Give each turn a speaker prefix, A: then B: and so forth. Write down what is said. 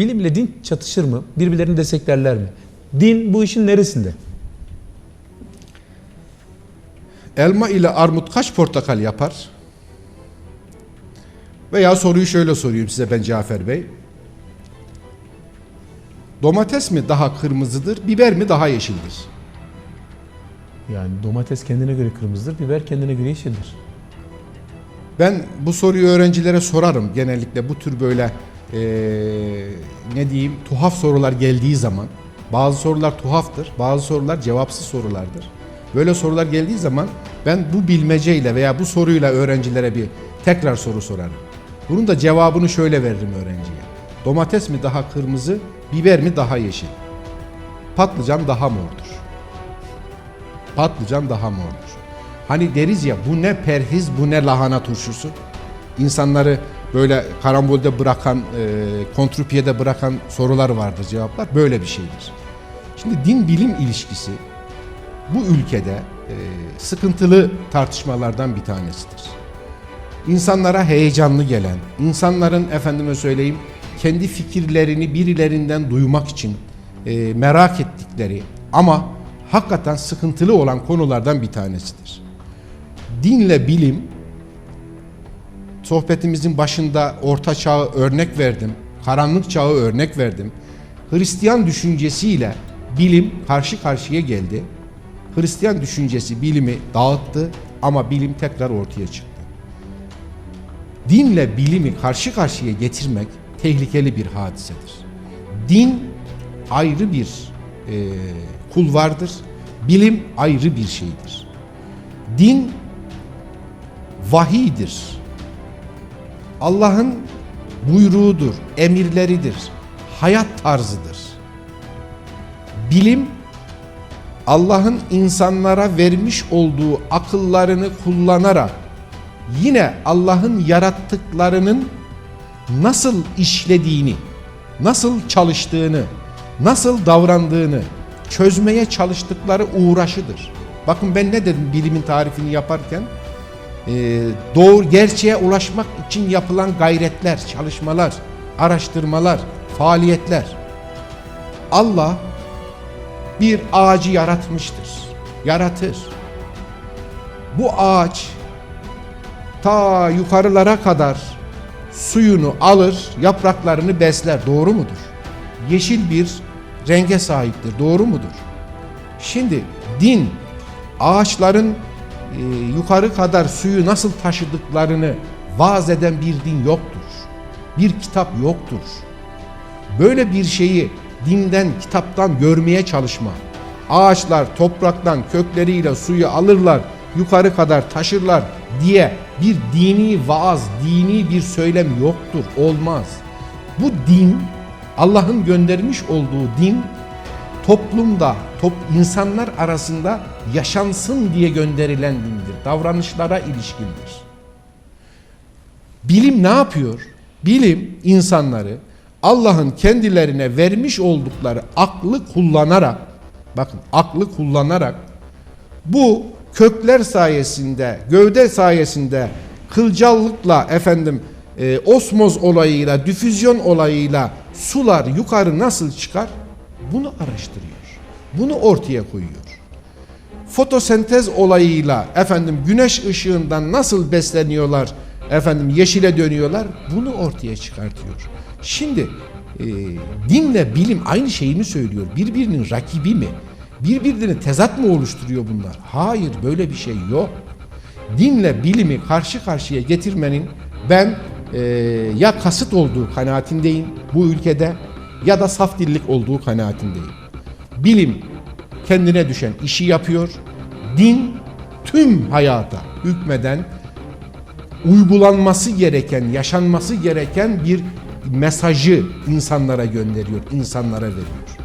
A: bilim ile din çatışır mı? Birbirlerini desteklerler mi? Din bu işin neresinde?
B: Elma ile armut kaç portakal yapar? Veya soruyu şöyle sorayım size ben Cafer Bey. Domates mi daha kırmızıdır, biber mi daha yeşildir?
A: Yani domates kendine göre kırmızıdır, biber kendine göre yeşildir.
B: Ben bu soruyu öğrencilere sorarım genellikle bu tür böyle eee, ne diyeyim tuhaf sorular geldiği zaman. Bazı sorular tuhaftır, bazı sorular cevapsız sorulardır. Böyle sorular geldiği zaman ben bu bilmeceyle veya bu soruyla öğrencilere bir tekrar soru sorarım. Bunun da cevabını şöyle veririm öğrenciye. Domates mi daha kırmızı, biber mi daha yeşil? Patlıcan daha mordur. Patlıcan daha mordur. Hani deriz ya bu ne perhiz bu ne lahana turşusu. İnsanları böyle karambolde bırakan, e, kontrpiyede bırakan sorular vardır cevaplar. Böyle bir şeydir. Şimdi din bilim ilişkisi bu ülkede e, sıkıntılı tartışmalardan bir tanesidir. İnsanlara heyecanlı gelen, insanların efendime söyleyeyim kendi fikirlerini birilerinden duymak için e, merak ettikleri ama hakikaten sıkıntılı olan konulardan bir tanesidir. Dinle bilim sohbetimizin başında orta çağı örnek verdim. Karanlık çağı örnek verdim. Hristiyan düşüncesiyle bilim karşı karşıya geldi. Hristiyan düşüncesi bilimi dağıttı ama bilim tekrar ortaya çıktı. Dinle bilimi karşı karşıya getirmek tehlikeli bir hadisedir. Din ayrı bir e, kulvardır. Bilim ayrı bir şeydir. Din vahidir. Allah'ın buyruğudur, emirleridir, hayat tarzıdır. Bilim Allah'ın insanlara vermiş olduğu akıllarını kullanarak yine Allah'ın yarattıklarının nasıl işlediğini, nasıl çalıştığını, nasıl davrandığını çözmeye çalıştıkları uğraşıdır. Bakın ben ne dedim bilimin tarifini yaparken? Ee, doğru gerçeğe ulaşmak için yapılan gayretler, çalışmalar, araştırmalar, faaliyetler. Allah bir ağacı yaratmıştır. Yaratır. Bu ağaç ta yukarılara kadar suyunu alır, yapraklarını besler. Doğru mudur? Yeşil bir renge sahiptir. Doğru mudur? Şimdi din ağaçların e, yukarı kadar suyu nasıl taşıdıklarını vaaz eden bir din yoktur. Bir kitap yoktur. Böyle bir şeyi dinden, kitaptan görmeye çalışma. Ağaçlar topraktan kökleriyle suyu alırlar, yukarı kadar taşırlar diye bir dini vaaz, dini bir söylem yoktur, olmaz. Bu din, Allah'ın göndermiş olduğu din toplumda, top, insanlar arasında yaşansın diye gönderilen dindir. Davranışlara ilişkindir. Bilim ne yapıyor? Bilim insanları Allah'ın kendilerine vermiş oldukları aklı kullanarak, bakın aklı kullanarak bu kökler sayesinde, gövde sayesinde kılcallıkla efendim e, osmoz olayıyla, difüzyon olayıyla sular yukarı nasıl çıkar? Bunu araştırıyor. Bunu ortaya koyuyor. Fotosentez olayıyla efendim güneş ışığından nasıl besleniyorlar? Efendim yeşile dönüyorlar. Bunu ortaya çıkartıyor. Şimdi e, dinle bilim aynı şeyi mi söylüyor? Birbirinin rakibi mi? Birbirini tezat mı oluşturuyor bunlar? Hayır böyle bir şey yok. Dinle bilimi karşı karşıya getirmenin ben e, ya kasıt olduğu kanaatindeyim bu ülkede ya da saf dillik olduğu kanaatindeyim. Bilim kendine düşen işi yapıyor. Din tüm hayata hükmeden uygulanması gereken, yaşanması gereken bir mesajı insanlara gönderiyor, insanlara veriyor.